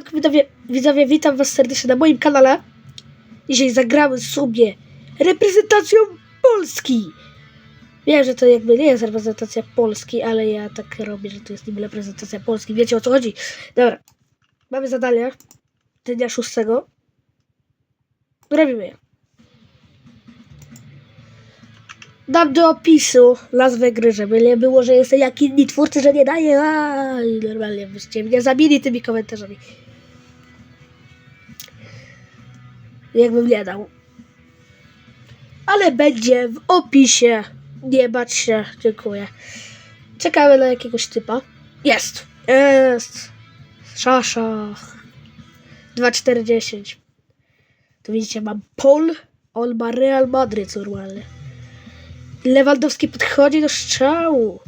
Siemanko widzowie, widzowie, witam was serdecznie na moim kanale. Dzisiaj zagramy sobie reprezentacją Polski. Wiem, że to jakby nie jest reprezentacja Polski, ale ja tak robię, że to jest niby reprezentacja Polski. Wiecie o co chodzi? Dobra, mamy zadanie dnia szóstego. Robimy je. Dam do opisu nazwę gry, żeby nie było, że jestem jak inni twórcy, że nie daję. A, i normalnie byście mnie zabili tymi komentarzami. Jakbym nie dał. Ale będzie w opisie. Nie bać się. Dziękuję. Czekamy na jakiegoś typa. Jest. Jest. Szaszach. 2,410. Tu widzicie, mam Pol. On ma Real Madryt normalnie. Lewandowski podchodzi do strzału.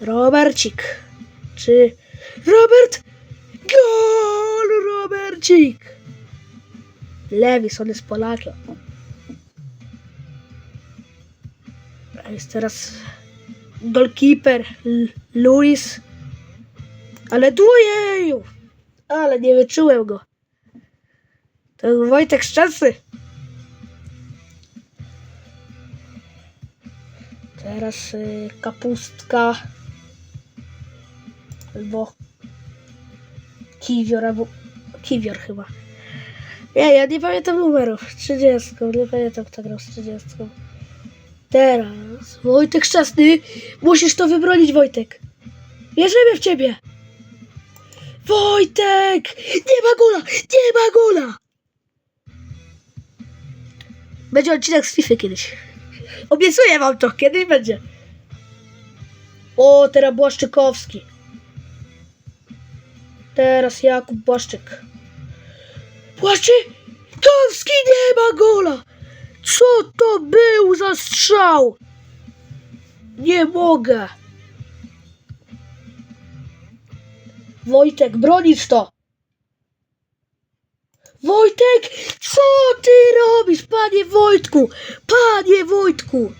Robercik. Czy Robert? Gol! Robercik! Lewis, on jest Polakiem. A jest teraz golkeeper L- Luis. Ale dłujeju! Ale nie wyczułem go. To Wojtek Szczęsny. Teraz y, kapustka. Albo kiwior, albo kiwior chyba. Nie, ja nie pamiętam numerów. 30. Nie pamiętam kto grał z 30. Teraz Wojtek Szczęsny. Musisz to wybronić, Wojtek. Wierzymy w ciebie. Wojtek! Nie ma gola! Nie ma gola! Będzie odcinek z FIFA kiedyś. Obiecuję wam to, kiedyś będzie. O, teraz Błaszczykowski. Teraz Jakub Błaszczyk. Błaszczykowski nie ma gola! Co to był za strzał? Nie mogę. Wojtek, bronisz to! Wojtek, co ty robisz, panie Wojtku? Panie Wojtku!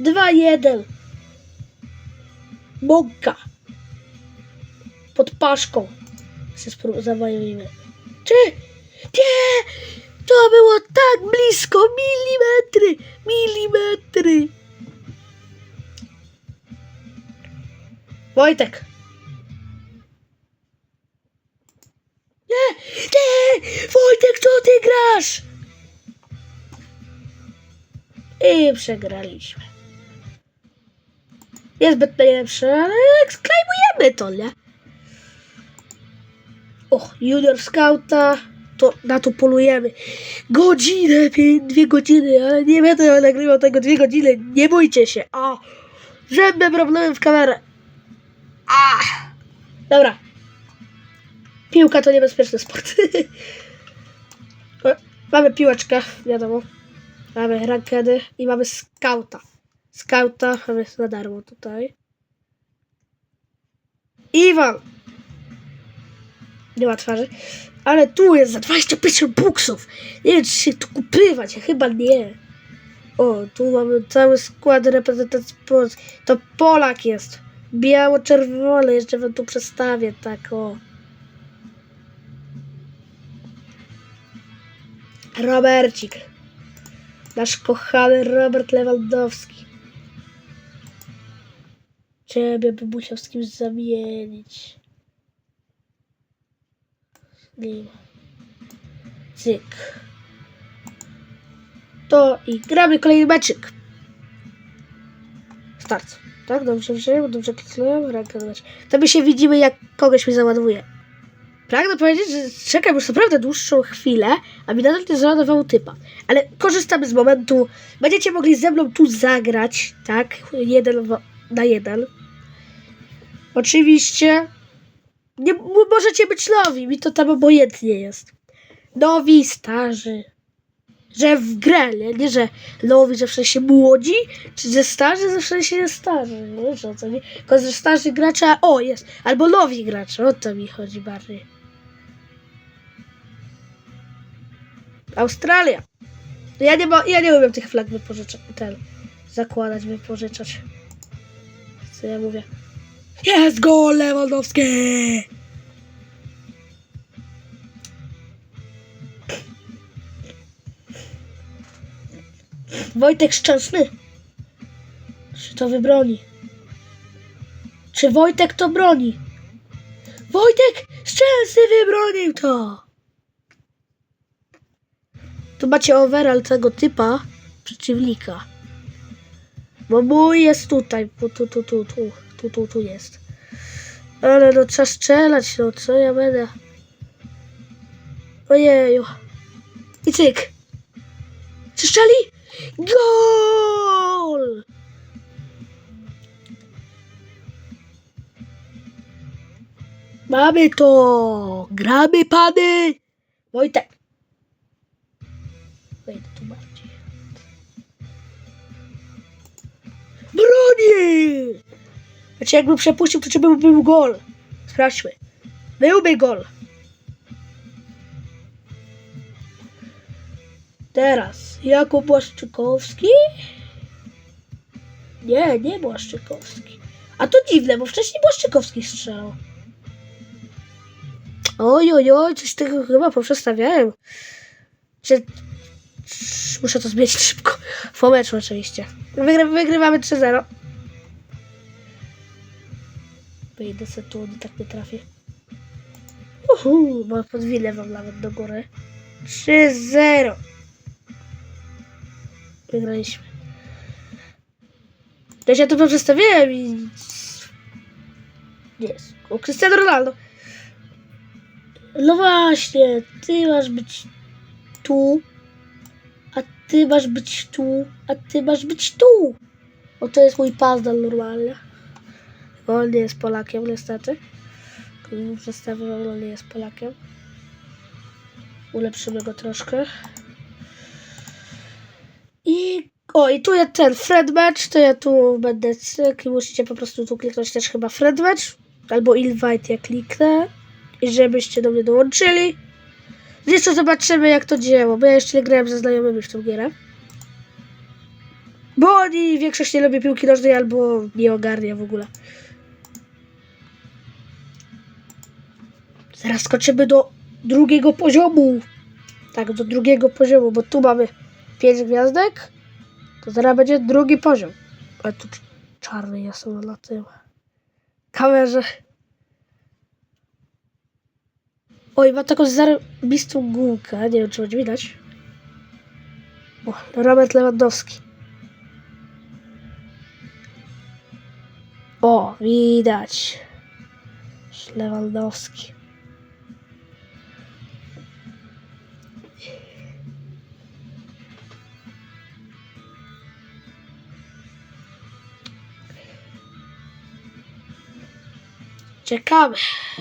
2-1. Mąka. Pod paszką. Się zawajujmy. Czy? Nie! To było tak blisko! Milimetry! Milimetry! Wojtek! Nie! Nie! Wojtek, co ty grasz? I przegraliśmy. Jest zbyt najlepszy, ale sklejmujemy to, nie? Och, junior scouta, to na to polujemy. Godzinę, dwie godziny, ale nie będę nagrywał tego dwie godziny, nie bójcie się. O, żadne problemy w kamerę. A, dobra. Piłka to niebezpieczny sport. mamy piłeczkę, wiadomo. Mamy rankedy i mamy skauta. Skauta mamy za darmo tutaj. Iwan! Nie ma twarzy. Ale tu jest za 25 buksów. Nie wiem, czy się tu kupywać. Chyba nie. O, tu mamy cały skład reprezentacji Polski. To Polak jest. Biało-czerwony. Jeszcze wam tu przedstawię. Tak, o. Robercik. Nasz kochany Robert Lewandowski. Ciebie by musiał z kimś zamienić. Cyk. To i gramy kolejny meczyk. Start. Tak, dobrze wziąłem, dobrze kliknąłem, na mecz. To my się widzimy, jak kogoś mi załadowuje. Pragnę powiedzieć, że czekam już naprawdę dłuższą chwilę, a mi nadal nie załadował typa. Ale korzystamy z momentu. Będziecie mogli ze mną tu zagrać, tak? Jeden na jeden. Oczywiście nie, możecie być nowi, mi to tam obojętnie jest. Nowi, starzy. Że w grę, nie? nie że nowi, że w sensie młodzi, czy że starzy, że w sensie starzy. Nie wiesz o co mi. Tylko że starzy gracze, o jest, albo nowi gracze, o to mi chodzi bardziej. Australia. Ja nie, ma, ja nie umiem tych flag wypożyczać, ten, zakładać, wypożyczać. Co ja mówię? Jest gol Lewandowski! Wojtek Szczęsny. Czy to wybroni? Czy Wojtek to broni? Wojtek Szczęsny wybronił to! Tu macie overall tego typa przeciwnika. Bo mój jest tutaj. Tu, tu, tu, tu, tu, tu, tu, jest. Ale no trzeba strzelać, no co ja będę? Ojeju. I cyk. Strzeli? Gol! Mamy to! Gramy pany! Wojtek. Wejdę tu bardziej. Broni! Znaczy jakby przepuścił, to czy by był gol? Sprawdźmy. Byłby gol. Teraz Jakub Błaszczykowski. Nie, nie Błaszczykowski. A to dziwne, bo wcześniej Błaszczykowski strzelał. Oj, oj, oj, coś tego chyba poprzestawiałem. Czy... Muszę to zmienić szybko. Meczu oczywiście. Wygry, wygrywamy 3-0. Wyjdę se tu, on tak nie trafię. Uhu, bo podwinę wam nawet do góry. 3-0. Wygraliśmy. To się tu poprzestawiłem i... Jest. O, Cristiano Ronaldo. No właśnie, ty masz być tu, a ty masz być tu, a ty masz być tu. O, to jest mój pazdal normalnie. On nie jest Polakiem, niestety. Przedstawię, on jest Polakiem. Ulepszymy go troszkę. I o, i tu jest ten Fred Match, to ja tu będę cyk i musicie po prostu tu kliknąć też chyba Fred Match, albo Invite ja kliknę i żebyście do mnie dołączyli. Jeszcze zobaczymy jak to działa, bo ja jeszcze nie grałem ze znajomymi w tą gierę. Bo oni większość nie lubi piłki nożnej albo nie ogarnia w ogóle. Zaraz skoczymy do drugiego poziomu. Tak, do drugiego poziomu, bo tu mamy 5 gwiazdek. To zaraz będzie drugi poziom. A tu cz- czarny jest na tym kamerze. Oj, ma taką zarobistą gumkę. Nie wiem, czy będzie widać. O, Robert Lewandowski. O, widać. Lewandowski. Czekamy.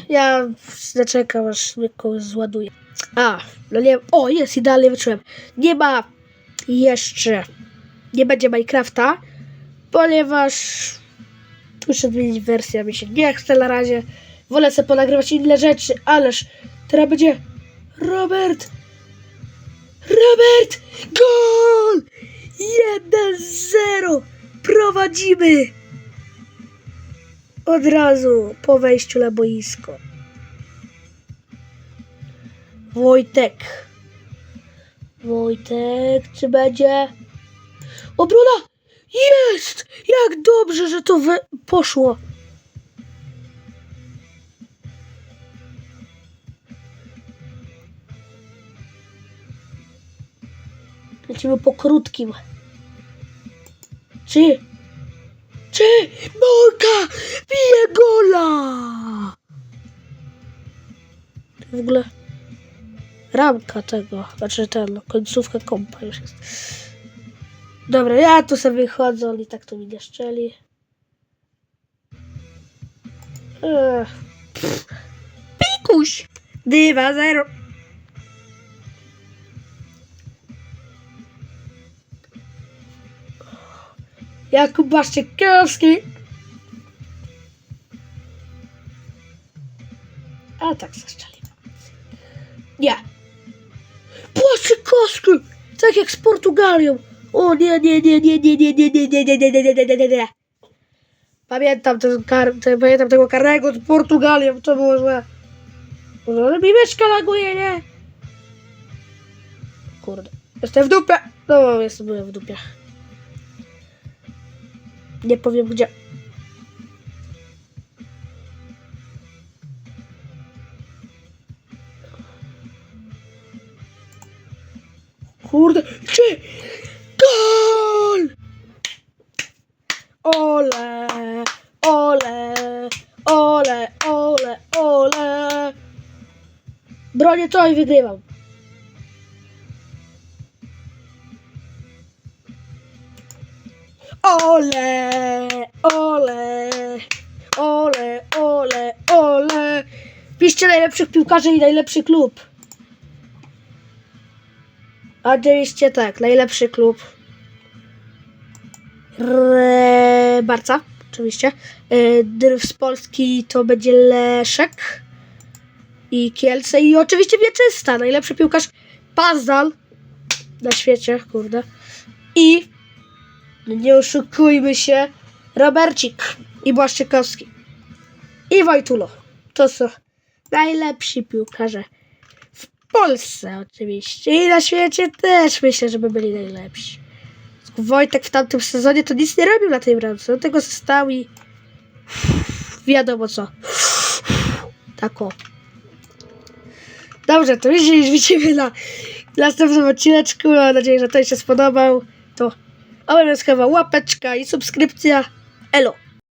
Ja zaczekam, aż mnie kogoś zładuje. A, no nie. O, jest, idealnie wyczułem. Nie ma jeszcze. Nie będzie Minecrafta, ponieważ muszę zmienić wersję, mi się nie chce na razie. Wolę sobie ponagrywać inne rzeczy, ależ teraz będzie Robert! Robert! Gol! 1-0! Prowadzimy! Od razu po wejściu na boisko. Wojtek. Wojtek, czy będzie? Obrona! Jest! Jak dobrze, że to poszło. Lecimy po krótkim. Czy? Czy? Morka! Bije gola! W ogóle ramka tego, znaczy ten, końcówka kompa już jest. Dobra, ja tu sobie wychodzę, oni tak tu mi nie szczeli. Ech, pff. Pikuś! 2-0. Jakub Błaszczykowski. A tak zaszczeliłem. Nie. Błaszczykowski! Tak jak z Portugalią. O nie, nie, nie, nie, nie, nie, nie, nie, nie, nie, nie, nie, nie, nie, nie, nie. Pamiętam, ten kar, ten, pamiętam tego karnego z Portugalią, to było złe. Może mi myszka laguje, nie? Kurde. Jestem w dupie. No, jestem byłem w dupie. Nie powiem gdzie. Kurde, czy gol! Ole, ole, ole, ole, ole. Bronię to i wygrywam. Ole, ole, ole, ole, ole. Piszcie najlepszych piłkarzy i najlepszy klub. Oczywiście tak, najlepszy klub. Re... Barca, oczywiście. Yy, z Polski to będzie Leszek i Kielce i oczywiście Wieczysta, najlepszy piłkarz Pazdal na świecie, kurde. I nie oszukujmy się, Robercik i Błaszczykowski i Wojtulo. To są najlepsi piłkarze w Polsce oczywiście i na świecie też myślę, żeby byli najlepsi. Wojtek w tamtym sezonie to nic nie robił na tej bramce. On tego stał i wiadomo co. Tak o. Dobrze, to już widzimy na następnym odcineczku. Mam nadzieję, że to się spodobał. Obowiązkowa łapeczka i subskrypcja. Elo.